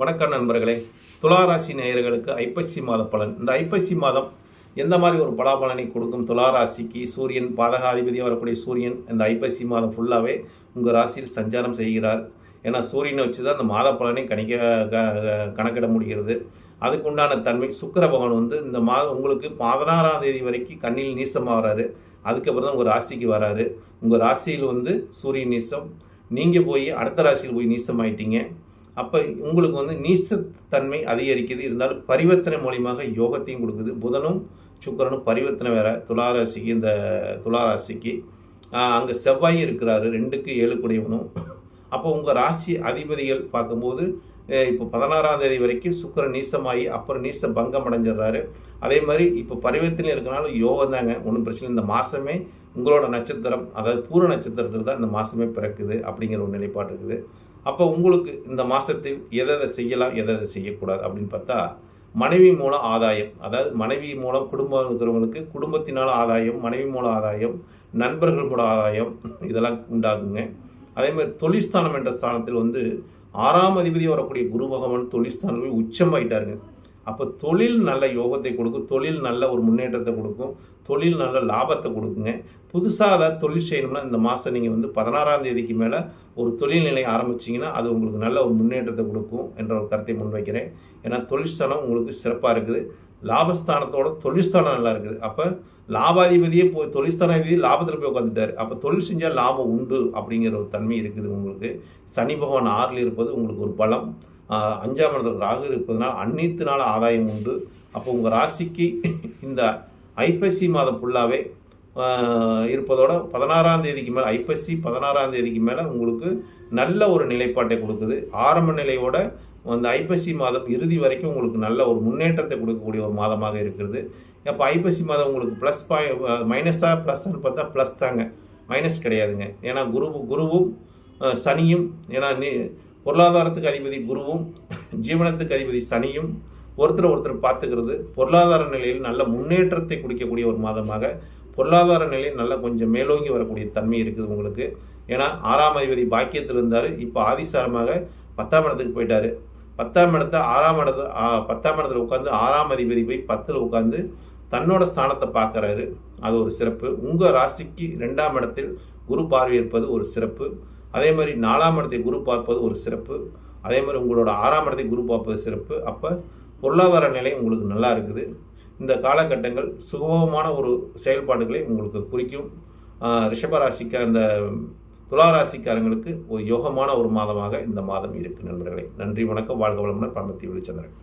வணக்கம் நண்பர்களே. துளாராசி நேயர்களுக்கு ஐப்பசி மாத பலன். இந்த ஐப்பசி மாதம் எந்த மாதிரி ஒரு பலாபலனை கொடுக்கும்? துளாராசிக்கு சூரியன் பாதகாதிபதியாக வரக்கூடிய சூரியன் இந்த ஐப்பசி மாதம் ஃபுல்லாகவே உங்கள் ராசியில் சஞ்சாரம் செய்கிறார். ஏன்னா சூரியனை வச்சு தான் அந்த மாத பலனை கணிக்க க- கணக்கிட முடிகிறது. அதுக்கு உண்டான தன்மை சுக்கர பகவான் வந்து இந்த மாதம் உங்களுக்கு பதினாறாம் தேதி வரைக்கும் கண்ணில் நீசமாக வராரு அதுக்கப்புறம் தான் உங்கள் ராசிக்கு வராரு. உங்கள் ராசியில் வந்து சூரியன் நீசம். நீங்கள் போய் அடுத்த ராசியில் போய் நீசம் ஆயிட்டீங்க அப்போ உங்களுக்கு வந்து நீசத்தன்மை அதிகரிக்குது. இருந்தாலும் பரிவர்த்தனை மூலியமாக யோகத்தையும் கொடுக்குது. புதனும் சுக்கிரனும் பரிவர்த்தனை வேற துளாராசிக்கு இந்த துளாராசிக்கு. அங்கே செவ்வாயும் இருக்கிறாரு. ரெண்டுக்கு ஏழு குடையவனும் அப்போ உங்கள் ராசி அதிபதிகள் பார்க்கும்போது இப்போ பதினாறாம் தேதி வரைக்கும் சுக்கிரன் நீசமாகி அப்புறம் நீச பங்கம் அடைஞ்சிடுறாரு. அதே மாதிரி இப்போ பரிவர்த்தனை இருக்கிறனால யோகம் தாங்க. ஒன்றும் பிரச்சனை இல்லை. இந்த மாதமே உங்களோட நட்சத்திரம் அதாவது பூர நட்சத்திரத்தில் தான் இந்த மாதமே பிறக்குது அப்படிங்கிற ஒரு நிலைப்பாடு இருக்குது. அப்போ உங்களுக்கு இந்த மாதத்தில் எதை எதை செய்யலாம் எதை எதை செய்யக்கூடாது அப்படின்னு பார்த்தா மனைவி மூலம் ஆதாயம் அதாவது மனைவி மூலம் குடும்பம் இருக்கிறவங்களுக்கு குடும்பத்தினால் ஆதாயம் மனைவி மூலம் ஆதாயம் நண்பர்கள் மூலம் ஆதாயம் இதெல்லாம் உண்டாகுங்க. அதே மாதிரி தொழிற்ஸ்தானம் என்ற ஸ்தானத்தில் வந்து ஆறாம் அதிபதி வரக்கூடிய குரு பகவான் தொழிற்ஸ்தானங்கள் உச்சமாயிட்டாருங்க. அப்போ தொழில் நல்ல யோகத்தை கொடுக்கும் தொழில் நல்ல ஒரு முன்னேற்றத்தை கொடுக்கும் தொழில் நல்ல லாபத்தை கொடுக்குங்க. புதுசாக அதை தொழில் செய்யணும்னா இந்த மாதம் நீங்கள் வந்து பதினாறாம் தேதிக்கு மேலே ஒரு தொழில் நிலையை ஆரம்பிச்சிங்கன்னா அது உங்களுக்கு நல்ல ஒரு முன்னேற்றத்தை கொடுக்கும் என்ற ஒரு கருத்தை முன்வைக்கிறேன். ஏன்னா தொழிற்சாலம் உங்களுக்கு சிறப்பாக இருக்குது. லாபஸ்தானத்தோட தொழில்ஸ்தானம் நல்லா இருக்குது. அப்போ லாபாதிபதியே போய் தொழில்ஸ்தானாதிபதி லாபத்தில் போய் உட்காந்துட்டார் அப்போ தொழில் செஞ்சால் லாபம் உண்டு அப்படிங்கிற ஒரு தன்மை இருக்குது உங்களுக்கு. சனி பகவான் ஆறில் இருப்பது உங்களுக்கு ஒரு பலம். அஞ்சாம் இடத்துல ராகு இருப்பதனால் அந்நியத்தினால ஆதாயம் உண்டு. அப்போ உங்கள் ராசிக்கு இந்த ஐப்பசி மாதம் ஃபுல்லாகவே இருப்பதோட பதினாறாம் தேதிக்கு மேலே ஐப்பசி பதினாறாம் தேதிக்கு மேலே உங்களுக்கு நல்ல ஒரு நிலைப்பாட்டை கொடுக்குது. ஆரம்ப நிலையோட அந்த ஐப்பசி மாதம் இறுதி வரைக்கும் உங்களுக்கு நல்ல ஒரு முன்னேற்றத்தை கொடுக்கக்கூடிய ஒரு மாதமாக இருக்கிறது. அப்போ ஐப்பசி மாதம் உங்களுக்கு ப்ளஸ் பாய் மைனஸாக ப்ளஸ்ன்னு பார்த்தா ப்ளஸ் தாங்க. மைனஸ் கிடையாதுங்க. ஏன்னா குரு குருவும் சனியும் ஏன்னா நீ பொருளாதாரத்துக்கு அதிபதி குருவும் ஜீவனத்துக்கு அதிபதி சனியும் ஒருத்தர் ஒருத்தர் பார்த்துக்கிறது. பொருளாதார நிலையில் நல்ல முன்னேற்றத்தை குடிக்கக்கூடிய ஒரு மாதமாக பொருளாதார நிலையில் நல்லா கொஞ்சம் மேலோங்கி வரக்கூடிய தன்மை இருக்குது உங்களுக்கு. ஏன்னா ஆறாம் அதிபதி பாக்கியத்தில் இருந்தார். இப்போ ஆதிசாரமாக பத்தாம் இடத்துக்கு போயிட்டார். பத்தாம் இடத்த ஆறாம் இடத்து பத்தாம் இடத்துல உட்காந்து ஆறாம் அதிபதி போய் பத்தில் உட்காந்து தன்னோட ஸ்தானத்தை பார்க்குறாரு. அது ஒரு சிறப்பு. உங்கள் ராசிக்கு ரெண்டாம் இடத்தில் குரு பார்வை இருப்பது ஒரு சிறப்பு. அதே மாதிரி நாலாம் இடத்தை குரு பார்ப்பது ஒரு சிறப்பு. அதே மாதிரி உங்களோட ஆறாம் இடத்தை குரு பார்ப்பது சிறப்பு. அப்போ பொருளாதார நிலை உங்களுக்கு நல்லா இருக்குது. இந்த காலகட்டங்கள் சுகமமான ஒரு செயல்பாடுகளை உங்களுக்கு குறிக்கும். ஆஹ் ரிஷபராசிக்கு அந்த துளாராசிக்காரங்களுக்கு ஒரு யோகமான ஒரு மாதமாக இந்த மாதம் இருக்கு நண்பர்களே. நன்றி வணக்கம். வாழ்க வளமுடன் பரமத்தி வெளிச்சந்திரன்